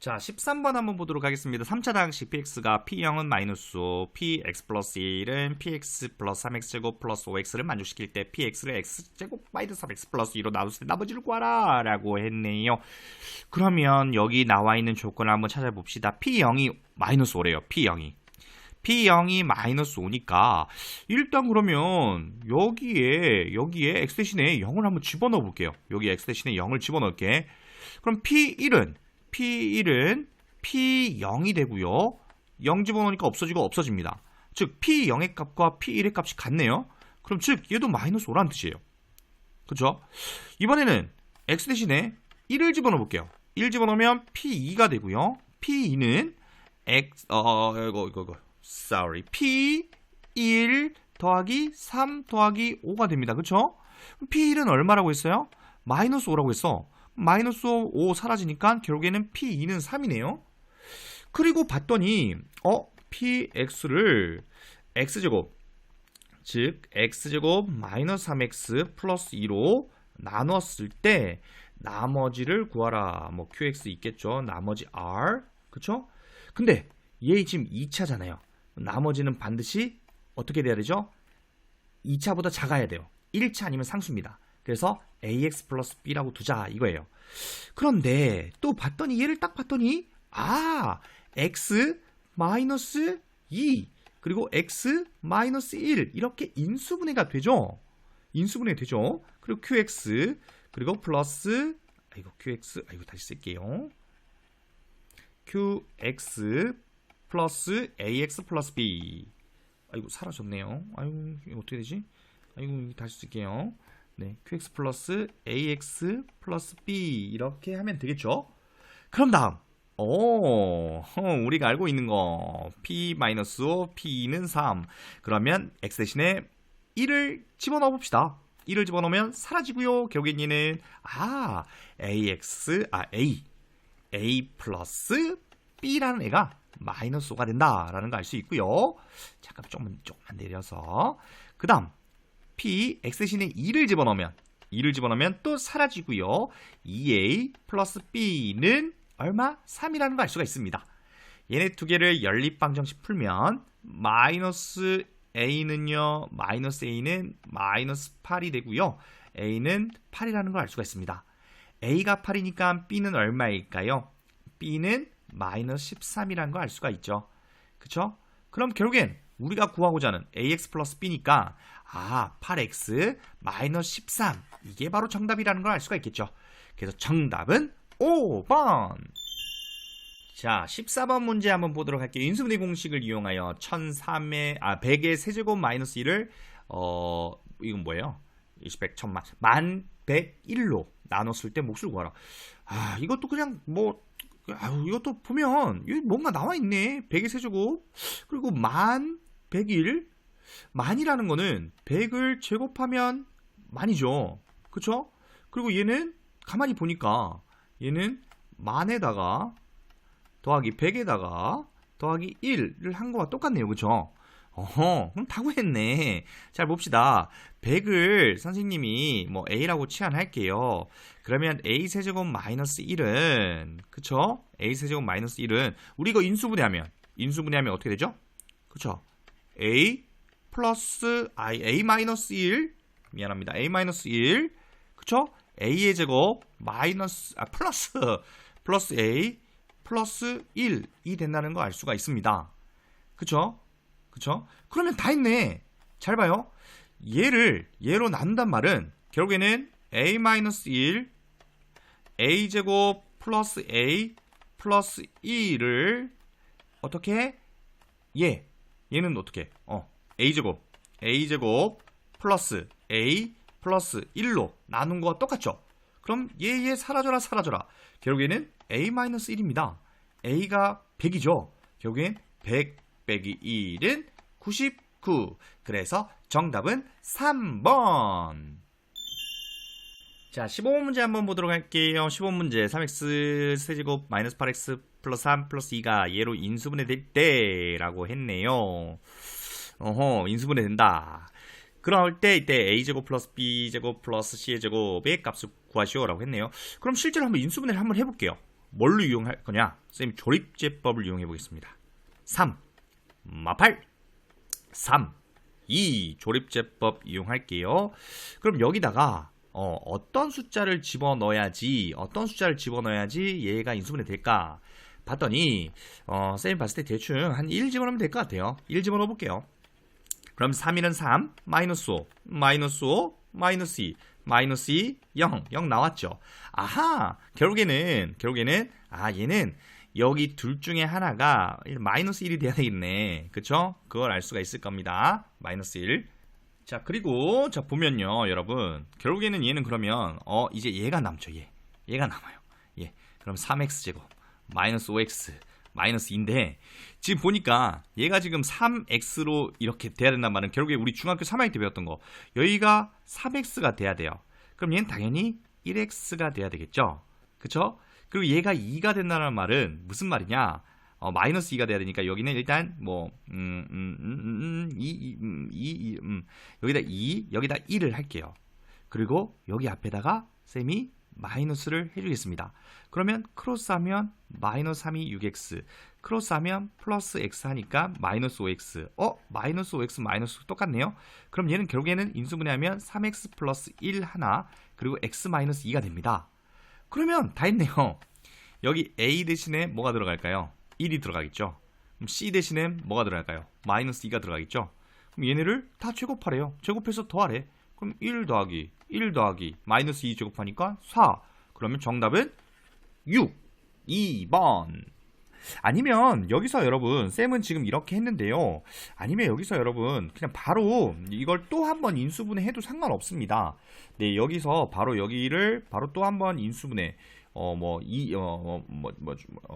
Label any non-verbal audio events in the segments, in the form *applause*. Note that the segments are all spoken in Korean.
자, 13번 한번 보도록 하겠습니다. 3차 다항식 px가 p0은 마이너스 5, px 플러스 1은 px 플러스 3x제곱 플러스 5x를 만족시킬 때 px를 x제곱 마이너스 3x 플러스 2로 나눴을 때 나머지를 구하라 라고 했네요. 그러면 여기 나와 있는 조건을 한번 찾아봅시다. p0이 마이너스 5래요. p0이. p0이 마이너스 5니까 일단 그러면 여기에 여기에 x 대신에 0을 한번 집어넣어 볼게요. 여기 x 대신에 0을 집어넣을게. 그럼 p1은 P1은 P0이 되고요. 0 집어넣으니까 없어지고 없어집니다. 즉 P0의 값과 P1의 값이 같네요. 그럼 즉 얘도 마이너스 5라는 뜻이에요. 그쵸? 이번에는 X 대신에 1을 집어넣어 볼게요. 1 집어넣으면 P2가 되고요. P2는 X 어 이거 이거 이거 sorry P1 더하기 3 더하기 5가 됩니다. 그쵸? P1은 얼마라고 했어요? 마이너스 5라고 했어. 마이너스 5 사라지니까 결국에는 P2는 3이네요. 그리고 봤더니 어 PX를 X제곱 즉 X제곱 마이너스 3X 플러스 2로 나눴을 때 나머지를 구하라. 뭐 QX 있겠죠. 나머지 R 그쵸? 근데 얘 지금 2차잖아요. 나머지는 반드시 어떻게 돼야 되죠? 2차보다 작아야 돼요. 1차 아니면 상수입니다. 그래서 ax 플러스 b라고 두자 이거예요. 그런데 또 봤더니 얘를 딱 봤더니 아 x 마이너스 2 그리고 x 마이너스 1 이렇게 인수분해가 되죠. 인수분해 되죠. 그리고 qx 그리고 플러스 아이고 qx 아이고 다시 쓸게요. qx 플러스 ax 플러스 b 아이고 사라졌네요. 아이고 어떻게 되지? 아이고 다시 쓸게요. 네, qx 플러스 ax 플러스 b 이렇게 하면 되겠죠? 그럼 다음. 오, *laughs* 우리가 알고 있는 거. p 마이너스 5, p는 3 그러면 x 대신에 1을 집어넣어 봅시다. 1을 집어넣으면 사라지고요 결국엔 얘는. 아 ax 아 a. a 플러스 b라는 애가 마이너스 5가 된다라는 거 알 수 있고요. 잠깐 조금만 조금만 내려서. 그 다음 p x 대신에 2를 집어넣으면 2를 집어넣으면 또 사라지고요. 2a 플러스 b는 얼마? 3이라는 걸알 수가 있습니다. 얘네 두 개를 연립방정식 풀면 마이너스 a는요. 마이너스 a는 마이너스 8이 되고요. a는 8이라는 걸 알 수가 있습니다. a가 8이니까 b는 얼마일까요? b는 마이너스 13이라는 걸 알 수가 있죠. 그쵸? 그럼 결국엔 우리가 구하고자 하는 ax 플러스 b니까 아 8x 마이너스 13 이게 바로 정답이라는 걸 알 수가 있겠죠. 그래서 정답은 5번. 자, 14번 문제 한번 보도록 할게요. 인수분해 공식을 이용하여 1003의 아 100의 세제곱 마이너스 1을 어 이건 뭐예요? 20, 100, 1000만 만 101로 나눴을 때 몫을 구하라. 아, 이것도 그냥 뭐 아유, 이것도 보면 뭔가 나와 있네. 100의 세제곱 그리고 만 101 만이라는 거는 100을 제곱하면 만이죠. 그쵸? 그리고 얘는 가만히 보니까 얘는 만에다가 더하기 100에다가 더하기 1을 한 거와 똑같네요. 그쵸? 어허, 그럼 다 구했네. 잘 봅시다. 100을 선생님이 뭐 A라고 치환할게요. 그러면 A 세제곱 마이너스 1은, 그쵸? A 세제곱 마이너스 1은, 우리 이거 인수분해하면, 인수분해하면 어떻게 되죠? 그쵸? A 플러스 I, A 마이너스 1 미안합니다. A 마이너스 1 그쵸? A의 제곱 마이너스 아 플러스 플러스 A 플러스 1이 된다는 거 알 수가 있습니다. 그쵸? 그쵸? 그러면 다 했네. 잘 봐요. 얘를 얘로 나눈단 말은 결국에는 A 마이너스 1 A 제곱 플러스 A 플러스 2를 어떻게 얘 얘는 어떻게? 어 a제곱. A제곱 플러스 a 플러스 1로 나눈 거와 똑같죠? 그럼 얘얘 사라져라 사라져라. 결국에는 a-1입니다. A가 100이죠? 결국엔 100 빼기 1은 99 그래서 정답은 3번. 자 15번 문제 한번 보도록 할게요. 15번 문제 3x 세제곱 마이너스 8x 플러스 3 플러스 2가 얘로 인수분해 될 때라고 했네요 어허, 인수분해 된다. 그럴 때 이때 a제곱 플러스 b제곱 플러스 c의 제곱의 값을 구하시오라고 했네요. 그럼 실제로 한번 인수분해를 한번 해볼게요. 뭘로 이용할 거냐? 쌤 조립제법을 이용해 보겠습니다. 3, 마팔 3, 2 조립제법 이용할게요. 그럼 여기다가 어, 어떤 숫자를 집어넣어야지 어떤 숫자를 집어넣어야지 얘가 인수분해 될까? 봤더니 어, 쌤이 봤을 때 대충 한 1 집어넣으면 될 것 같아요. 1 집어넣어 볼게요. 그럼 3위는 3, 마이너스 5, 마이너스 5, 마이너스 2, 마이너스 2, 0, 0 나왔죠. 아하, 결국에는, 결국에는, 아, 얘는 여기 둘 중에 하나가 마이너스 1이 돼야 되겠네. 그쵸? 그걸 알 수가 있을 겁니다. 마이너스 1. 자, 그리고, 자, 보면요, 여러분. 결국에는 얘는 그러면, 어, 이제 얘가 남죠, 얘. 얘가 남아요. 예. 그럼 3x제곱, 마이너스 5x, 마이너스 2인데, 지금 보니까 얘가 지금 3x로 이렇게 돼야 된단 말은 결국에 우리 중학교 3학년 때 배웠던 거. 여기가 3x가 돼야 돼요. 그럼 얘는 당연히 1x가 돼야 되겠죠? 그쵸? 그리고 얘가 2가 된다는 말은 무슨 말이냐? 어, 마이너스 2가 돼야 되니까 여기는 일단 뭐, 음, 음, 음, 음, 2, 2, 음, 2, 2, 음, 여기다 2, 여기다 1을 할게요. 그리고 여기 앞에다가 쌤이 마이너스를 해주겠습니다. 그러면 크로스하면 마이너스 3이 6x, 크로스하면 플러스 x 하니까 마이너스 5x. 어? 마이너스 5x 마이너스 똑같네요. 그럼 얘는 결국에는 인수분해하면 3x 플러스 1 하나 그리고 x 마이너스 2가 됩니다. 그러면 다 했네요. 여기 a 대신에 뭐가 들어갈까요? 1이 들어가겠죠. 그럼 c 대신에 뭐가 들어갈까요? 마이너스 2가 들어가겠죠. 그럼 얘네를 다 제곱하래요. 제곱해서 더하래. 그럼 1 더하기 1 더하기 마이너스 2 제곱하니까 4. 그러면 정답은 6. 2번. 아니면 여기서 여러분 쌤은 지금 이렇게 했는데요. 아니면 여기서 여러분 그냥 바로 이걸 또 한 번 인수분해 해도 상관없습니다. 네 여기서 바로 여기를 바로 또 한 번 인수분해 어뭐이어뭐뭐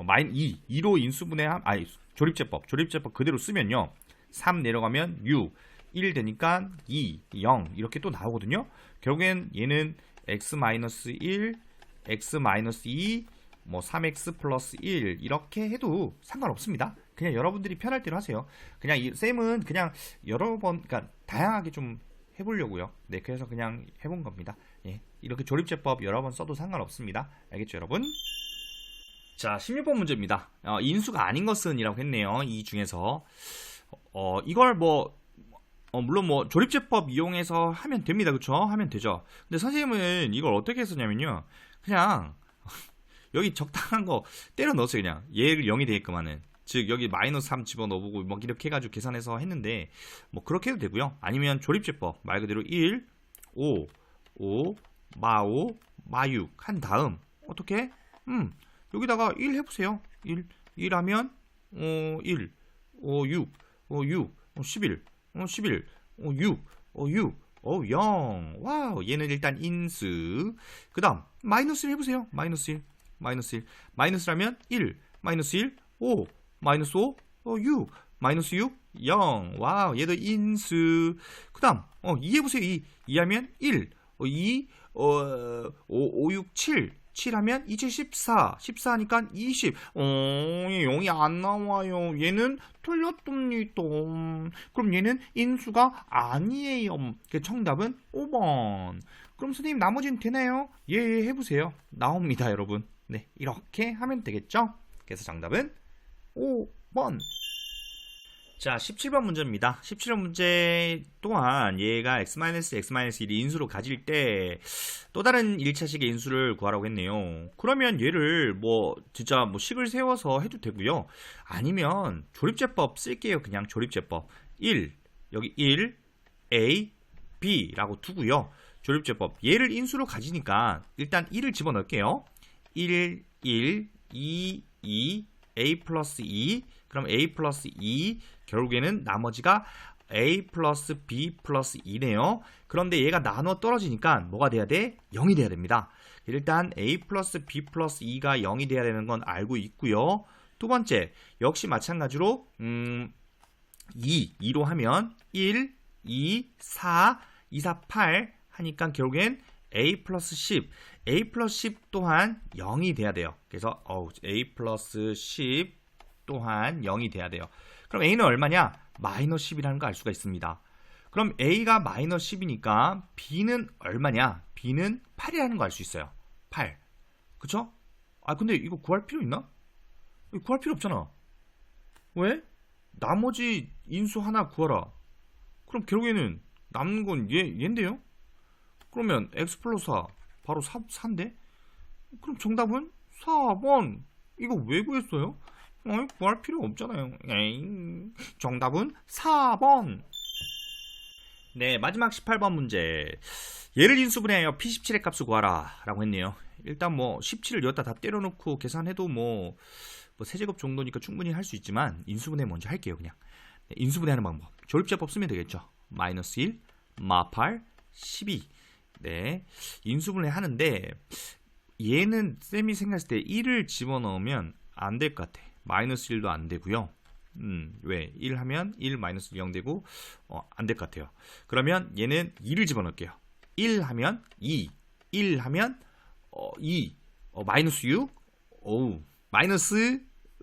마인 2 2로 인수분해 함 아니 조립제법 조립제법 그대로 쓰면요. 3 내려가면 6 1 되니까 2 0 이렇게 또 나오거든요. 결국엔 얘는 x-1 x-2 뭐 3x 플러스 1 이렇게 해도 상관없습니다. 그냥 여러분들이 편할 대로 하세요. 그냥 이 쌤은 그냥 여러 번 그러니까 다양하게 좀 해보려고요. 네, 그래서 그냥 해본 겁니다. 예, 이렇게 조립제법 여러 번 써도 상관없습니다. 알겠죠, 여러분? 자, 16번 문제입니다. 어, 인수가 아닌 것은 이라고 했네요. 이 중에서 어, 이걸 뭐 어, 물론 뭐 조립제법 이용해서 하면 됩니다. 그쵸? 하면 되죠. 근데 선생님은 이걸 어떻게 했었냐면요. 그냥 *laughs* 여기 적당한 거 때려 넣었어요 그냥 얘를 0이 되게끔 하는 즉 여기 마이너스 3 집어넣어보고 뭐 이렇게 해가지고 계산해서 했는데 뭐 그렇게 해도 되고요 아니면 조립제법 말 그대로 1 5 5 마5 마6 한 다음 어떻게 음 여기다가 1 해보세요 1 1 하면 어, 1 어, 6 어, 6 어, 11 어, 11 어, 6 어, 6 어, 0. 와우. 얘는 일단 인수. 그 다음, 마이너스 1 해보세요. 마이너스 1. 마이너스 1. 마이너스라면 1. 마이너스 1. 5. 마이너스 5. 어, 6. 마이너스 6. 0. 와우. 얘도 인수. 그 다음, 어, 2 해보세요. 2. 2 하면 1. 어, 2. 어, 5, 5, 6, 7. 7 하면 2, 7, 14. 14 하니까 20. 어, 0이 안 나와요. 얘는 틀렸답니다. 그럼 얘는 인수가 아니에요. 그 정답은 5번. 그럼 선생님 나머지는 되나요? 예, 예, 해보세요. 나옵니다, 여러분. 네, 이렇게 하면 되겠죠? 그래서 정답은 5번. 자, 17번 문제입니다. 17번 문제 또한 얘가 x-x, x-1이 인수로 가질 때 또 다른 1차식의 인수를 구하라고 했네요. 그러면 얘를 뭐 진짜 뭐 식을 세워서 해도 되고요. 아니면 조립제법 쓸게요. 그냥 조립제법. 1, 여기 1, a, b라고 두고요. 조립제법. 얘를 인수로 가지니까 일단 1을 집어넣을게요. 1, 1, 2, 2, a 플러스 2, 그럼 a 플러스 2, 결국에는 나머지가 a 플러스 b 플러스 2네요. 그런데 얘가 나눠 떨어지니까 뭐가 돼야 돼? 0이 돼야 됩니다. 일단 a 플러스 b 플러스 2가 0이 돼야 되는 건 알고 있고요. 두 번째, 역시 마찬가지로 음, 2, 2로 하면 1, 2, 4, 2, 4, 8 하니까 결국엔 a 플러스 10, a 플러스 10 또한 0이 돼야 돼요. 그래서 어, a 플러스 10 또한 0이 돼야 돼요. 그럼 a는 얼마냐? 마이너스 10이라는 거 알 수가 있습니다. 그럼 a가 마이너스 10이니까 b는 얼마냐? b는 8이라는 거 알 수 있어요. 8. 그쵸? 아 근데 이거 구할 필요 있나? 구할 필요 없잖아. 왜? 나머지 인수 하나 구하라. 그럼 결국에는 남는 건 얘, 얘인데요? 그러면 x 플러스 4 바로 4, 4인데? 그럼 정답은 4번. 이거 왜 구했어요? 어, 구할 필요 없잖아요. 에잉. 정답은 4번. 네, 마지막 18번 문제. 얘를 인수분해하여 P17의 값을 구하라. 라고 했네요. 일단 뭐 17을 여기다 다 때려놓고 계산해도 뭐, 뭐 세제곱 정도니까 충분히 할 수 있지만 인수분해 먼저 할게요. 그냥. 네, 인수분해하는 방법. 조립제법 쓰면 되겠죠. 마이너스 1, 마8, 12. 네. 인수분해 하는데 얘는 쌤이 생각했을 때 1을 집어넣으면 안 될 것 같아. 마이너스 1도 안 되고요. 음, 왜? 1 하면 1 마이너스 0 되고 어, 안 될 것 같아요. 그러면 얘는 2를 집어넣을게요. 1 하면 2, 1 하면 어, 2, 어, 마이너스 6, 어우, 마이너스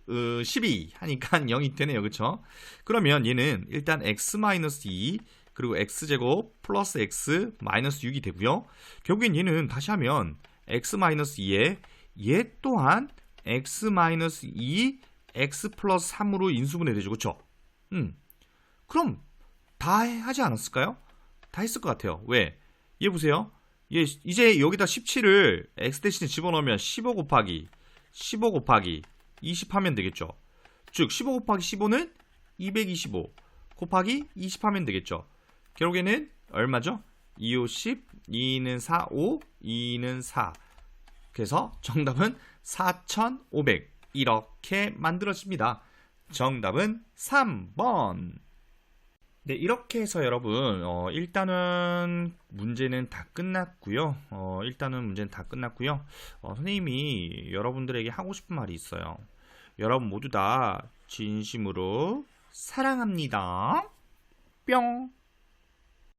어, 12 하니까 *laughs* 0이 되네요. 그쵸? 그러면 얘는 일단 x 마이너스 2 그리고 x제곱 플러스 x 마이너스 6이 되고요. 결국엔 얘는 다시 하면 x 마이너스 2에 얘 또한 x 마이너스 2 x 플러스 3으로 인수분해 되죠. 그쵸? 음. 그럼 다 하지 않았을까요? 다 했을 것 같아요. 왜? 얘 보세요. 얘 이제 여기다 17을 x 대신에 집어넣으면 15 곱하기 15 곱하기 20 하면 되겠죠. 즉 15 곱하기 15는 225 곱하기 20 하면 되겠죠. 결국에는 얼마죠? 2, 5, 10, 2는 4, 5, 2는 4. 그래서 정답은 4,500 이렇게 만들어집니다. 정답은 3번. 네, 이렇게 해서 여러분, 어, 일단은 문제는 다 끝났고요. 어, 일단은 문제는 다 끝났고요. 어, 선생님이 여러분들에게 하고 싶은 말이 있어요. 여러분 모두 다 진심으로 사랑합니다. 뿅.